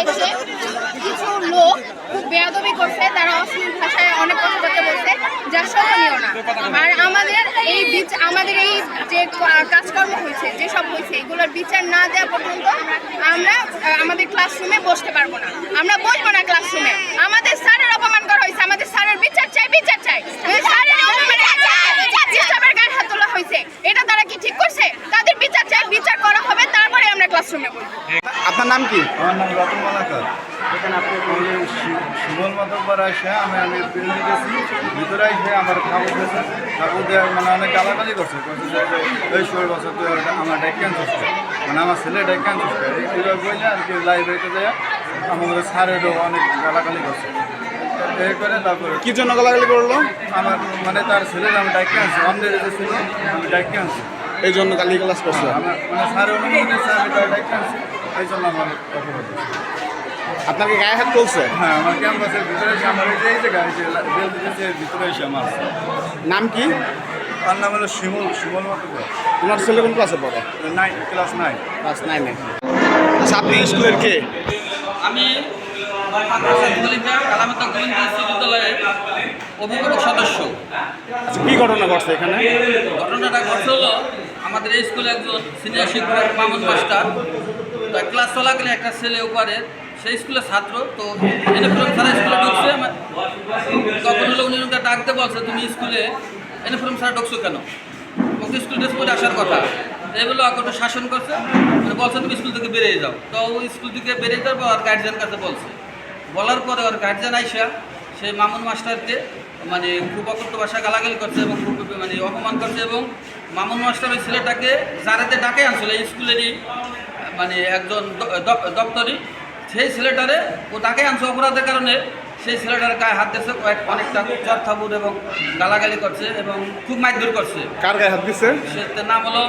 এসে কিছু লোক খুব বেয়াদবি করছে, তারা অশ্লীল ভাষায় অনেক কথা বলতে বলছে, যা শোভনীয় না। আর আমাদের এই বিচ- আমাদের এই যে কাজকর্ম হয়েছে যেসব হয়েছে, এগুলোর বিচার না দেওয়া পর্যন্ত আমরা আমাদের ক্লাসরুমে বসতে পারব না। আমরা বসবো না ক্লাসরুমে আমাদের স্যারের অপমান করা হয়েছে, আমাদের স্যারের বিচার চাই বিচার চাই। স্যারের গায়ে হাত তোলা হয়েছে। এটা তারা কি ঠিক করছে? তাদের বিচার চাই, বিচার করা হবে, তারপরে আমরা ক্লাসরুমে বসবো আপনার নাম কি? আমার নাম রতন মালাকার। এখানে আপনি সুবল মাতব্বর আসে আমি আমি বিল্ডিং গেছি। ভিতরে এসে আমার খাব গেছে। খাব দেওয়া মানে অনেক গালাগালি করছে। এই ষোলো বছর তুই আমার ডেকান চুষছে মানে আমার ছেলে ডেকান চুষছে এইভাবে বললে আর কি লাইব্রেরিতে যায় আমাদের স্যারেরও অনেক গালাগালি করছে। এই করে তারপরে কি জন্য গালাগালি করল? আমার মানে তার ছেলের আমি ডাইকে আনছি। অন্যের যে ছিল আমি ডাইকে আনছি। এই জন্য গালি ক্লাস করছে আমার মানে স্যার অনুমতি ডাইকে আনছি। এই জন্য আমার আপনাকে গায়ে হাত তুলছে? হ্যাঁ আমার ক্যাম্পাসের ভিতরে এসে আমার এই যে গাড়ি যে দিতেছে ভিতরে এসে আমার নাম কি? তার নাম হলো শিমুল শিমুল মতো তোমার ছেলে কোন ক্লাসে পড়ে? নাইন ক্লাস নাইন ক্লাস নাইনে আচ্ছা আপনি স্কুলের কে? আমি অভিভাবক সদস্য। আচ্ছা কি ঘটনা ঘটছে এখানে? ঘটনাটা ঘটছে হলো আমাদের এই স্কুলে একজন সিনিয়র শিক্ষক মামুন মাস্টার। তা ক্লাস চলাকালে একটা ছেলে উপরে সেই স্কুলের ছাত্র, তো ইউনিফর্ম ছাড়া স্কুলে ঢুকছে তখন হলো উনি ডাকতে বলছে, তুমি স্কুলে ইউনিফর্ম ছাড়া ঢুকছো কেন? ওকে স্কুল ড্রেস পরে আসার কথা। ওকে একটু শাসন করছে বলছে, তুমি স্কুল থেকে বেরিয়ে যাও। তো ও স্কুল থেকে বেরিয়ে যাওয়ার পর গার্জিয়ান কাছে বলছে। বলার পরে ওর গার্জিয়ান আইসা সেই মামুন মাস্টারকে মানে খুব অকথ্য ভাষা গালাগালি করছে এবং খুব মানে অপমান করছে এবং মামুন মাস্টার ওই ছেলেটাকে যারাতে ডাকে আনছিল স্কুলেরই মানে একজন দপ্তরি সেই ছেলেটারে ও তাকে আনছে অপরাধের কারণে। সেই ছেলেটার গায়ে হাত দিয়েছে কয়েক অনেকটা চর থাবুর এবং গালাগালি করছে এবং খুব মারধর করছে। কার গায়ে হাত দিচ্ছে সে নাম হলো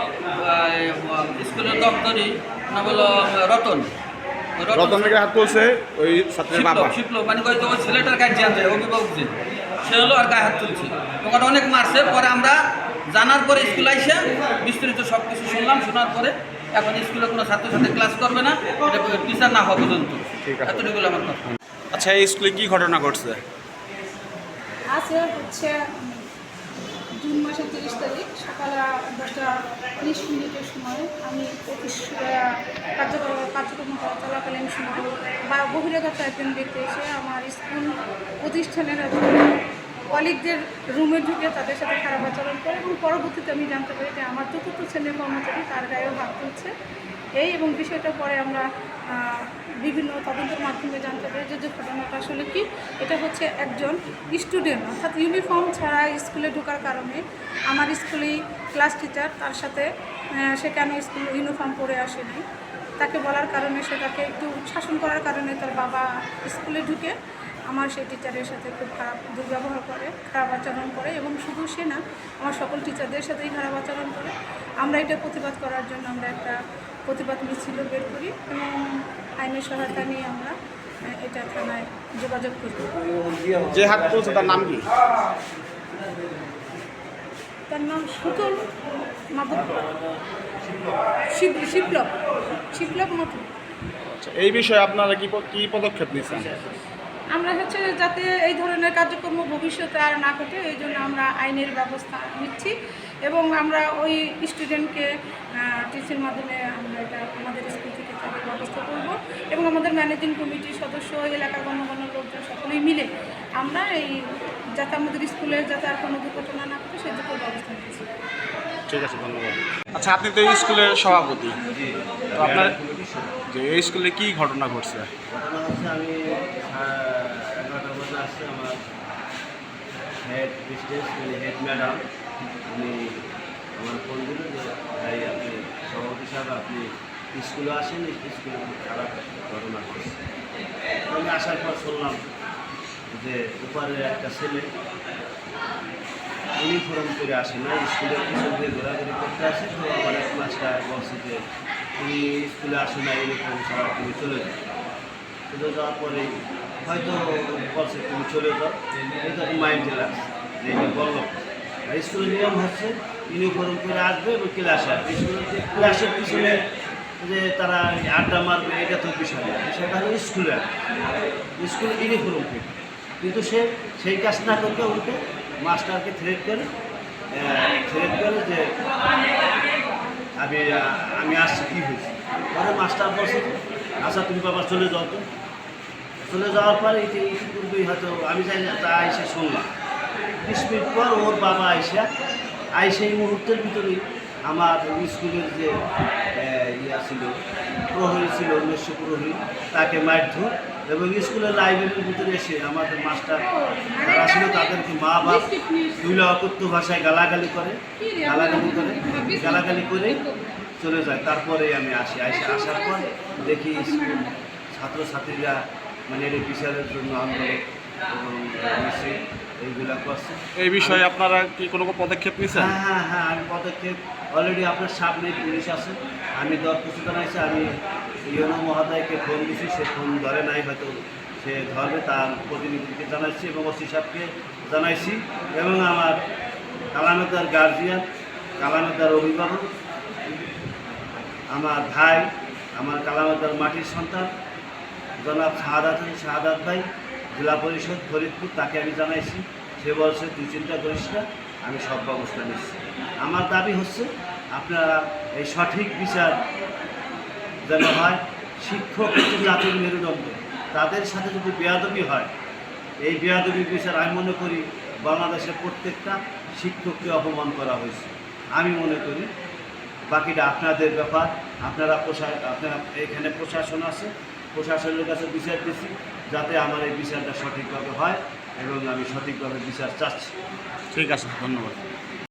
স্কুলের দপ্তরি নাম হলো রতন। রতনের গায়ে হাত তুলছে ওই ছাত্রের বাবা। শিপলো মানে হয়তো ওই ছেলেটার গার্জিয়ান যে অভিভাবক যে সে হলো আর গায়ে হাত তুলছে। ওখানে অনেক মারছে পরে আমরা জানার পরে স্কুল আইসে বিস্তারিত সব কিছু শুনলাম শোনার পরে এখন স্কুলে কোনো ছাত্রছাত্রী ক্লাস করবে না এটা টিচার না হওয়া পর্যন্ত। ঠিক এতটুকু আমার কথা। আচ্ছা এই স্কুলে কি ঘটনা ঘটছে? আছে হচ্ছে জুন মাসের তিরিশ তারিখ সকাল দশটা ত্রিশ মিনিটের সময় আমি অফিস কার্যক্রম কার্যক্রম করা চলাকালীন সময় বা বহিরাগত একজন ব্যক্তি এসে আমার স্কুল প্রতিষ্ঠানের কলিগদের রুমে ঢুকে তাদের সাথে খারাপ আচরণ করে এবং পরবর্তীতে আমি জানতে পারি যে আমার চতুর্থ শ্রেণির কর্মচারী তার গায়েও হাত তুলছে। এই এবং বিষয়টা পরে আমরা বিভিন্ন তদন্তের মাধ্যমে জানতে পারি যে যে ঘটনাটা আসলে কি। এটা হচ্ছে একজন স্টুডেন্ট অর্থাৎ ইউনিফর্ম ছাড়া স্কুলে ঢোকার কারণে আমার স্কুলেই ক্লাস টিচার তার সাথে সে কেন স্কুল ইউনিফর্ম পরে আসেনি? তাকে বলার কারণে সে তাকে একটু শাসন করার কারণে তার বাবা স্কুলে ঢুকে। আমার সেই টিচারের সাথে খুব খারাপ দুর্ব্যবহার করে খারাপ আচরণ করে এবং শুধু সে না আমার সকল টিচারদের সাথেই খারাপ আচরণ করে। আমরা এটা প্রতিবাদ করার জন্য আমরা একটা প্রতিবাদ মিছিল বের করি এবং আইনের সহায়তা নিয়ে আমরা এটা থানায় যোগাযোগ করি। যে হাত তার নাম কি? তার নাম সুতল মাধব। শিব শিবলক শিবলক আচ্ছা, এই বিষয়ে আপনারা কি কি পদক্ষেপ নিচ্ছেন? আমরা হচ্ছে যাতে এই ধরনের কার্যক্রম ভবিষ্যতে আর না ঘটে এই জন্য আমরা আইনের ব্যবস্থা নিচ্ছি এবং আমরা ওই স্টুডেন্টকে টিচির মাধ্যমে আমরা এটা আমাদের স্কুল থেকে তাদের ব্যবস্থা করব এবং আমাদের ম্যানেজিং কমিটির সদস্য এলাকার গণগণ লোকজন সকলেই মিলে আমরা এই যাতে আমাদের স্কুলের যাতে আর কোনো দুর্ঘটনা না ঘটে সেই দিকের ব্যবস্থা নিচ্ছি। ঠিক আছে ধন্যবাদ। আচ্ছা আপনি তো এই স্কুলের সভাপতি। তো আপনার যে এই স্কুলে কি ঘটনা ঘটছে? ঘটনা হচ্ছে আমি আসছে আমার হেড মিস্টেস মানে হেড ম্যাডাম উনি আমার ফোন দিল যে ভাই, আপনি সভাপতি সাহেব, আপনি স্কুলে আসেন স্কুলে খারাপ ঘটনা ঘটছে। আমি আসার পর শুনলাম যে উপরে একটা ছেলে ইউনিফর্ম করে আসে না, স্কুলের পিছন দিয়ে ঘোরাঘুরি করতে আসে। তো আমার এক মাস্টার বলছে যে, তুমি স্কুলে আসো না ইউনিফর্ম ছাড়া তুমি চলে যাও। চলে যাওয়ার পরে হয়তো বলছে তুমি চলে যাও। এটা মাইন্ডে এটা বলল। আর স্কুলের নিয়ম হচ্ছে ইউনিফর্ম করে আসবে এবং ক্লাসে আসবে। স্কুলের ক্লাসের পিছনে যে তারা আড্ডা মারবে এটা তো বিষয় না। বিষয়টা হলো স্কুলে স্কুলে ইউনিফর্ম করে কিন্তু সে সেই কাজ না করতে উল্টে মাস্টারকে থ্রেট করে থ্রেট করে যে আমি আমি আসছি কী হয়েছে? পরে মাস্টার যে, আচ্ছা তুমি বাবা চলে যাও তো। চলে যাওয়ার পরে এটি ইতিপূর্বেই হয়তো, আমি যাই তা এসে শুনলাম। বিশ মিনিট পর ওর বাবা আইসা আইসা এই মুহূর্তের ভিতরেই আমার স্কুলের যে ইয়া ছিল, প্রহরী ছিল উনিশশো প্রহরী, তাকে মারধর এবং স্কুলের লাইব্রেরির ভিতরে এসে আমাদের মাস্টার যারা ছিল তাদেরকে মা বাপ দুইলা অকথ্য ভাষায় গালাগালি করে গালাগালি করে গালাগালি করে চলে যায় তারপরে আমি আসি। আসি আসার পর দেখি স্কুল ছাত্রছাত্রীরা মানে এর বিচারের জন্য আন্দোলন এইগুলা করছে। এই বিষয়ে আপনারা কি কোনো পদক্ষেপ নিয়েছেন? হ্যাঁ হ্যাঁ হ্যাঁ আমি পদক্ষেপ অলরেডি আপনার সামনে পুলিশ আছে। আমি দরখাস্ত জানাইছি আমি ইউনো মহোদয়কে ফোন দিছি সে ফোন ধরে নাই হয়তো সে ধরবে তার প্রতিনিধিকে জানাইছি এবং ওসি সাহেবকে জানাইছি। এবং আমার কালামেদার গার্জিয়ান কালামেদার অভিভাবক আমার ভাই, আমার কালামেদার মাটির সন্তান, জনাব শাহাদাত শাহাদাত ভাই, জেলা পরিষদ, ফরিদপুর, তাকে আমি জানাইছি। সে বলছে, তুই চিন্তা করিস না, আমি সব ব্যবস্থা নিচ্ছি। আমার দাবি হচ্ছে, আপনারা এই সঠিক বিচার যেন হয়, শিক্ষক হচ্ছে জাতির মেরুদণ্ড, তাদের সাথে যদি বেয়াদবি হয়, এই বেয়াদবি বিচার আমি মনে করি, বাংলাদেশের প্রত্যেকটা শিক্ষককে অপমান করা হয়েছে। আমি মনে করি বাকিটা আপনাদের ব্যাপার। আপনারা প্রশা আপনারা এখানে প্রশাসন আছে। প্রশাসনের কাছে বিচার দিচ্ছি, যাতে আমার এই বিচারটা সঠিকভাবে হয় এবং আমি সঠিকভাবে বিচার চাচ্ছি। ঠিক আছে, ধন্যবাদ।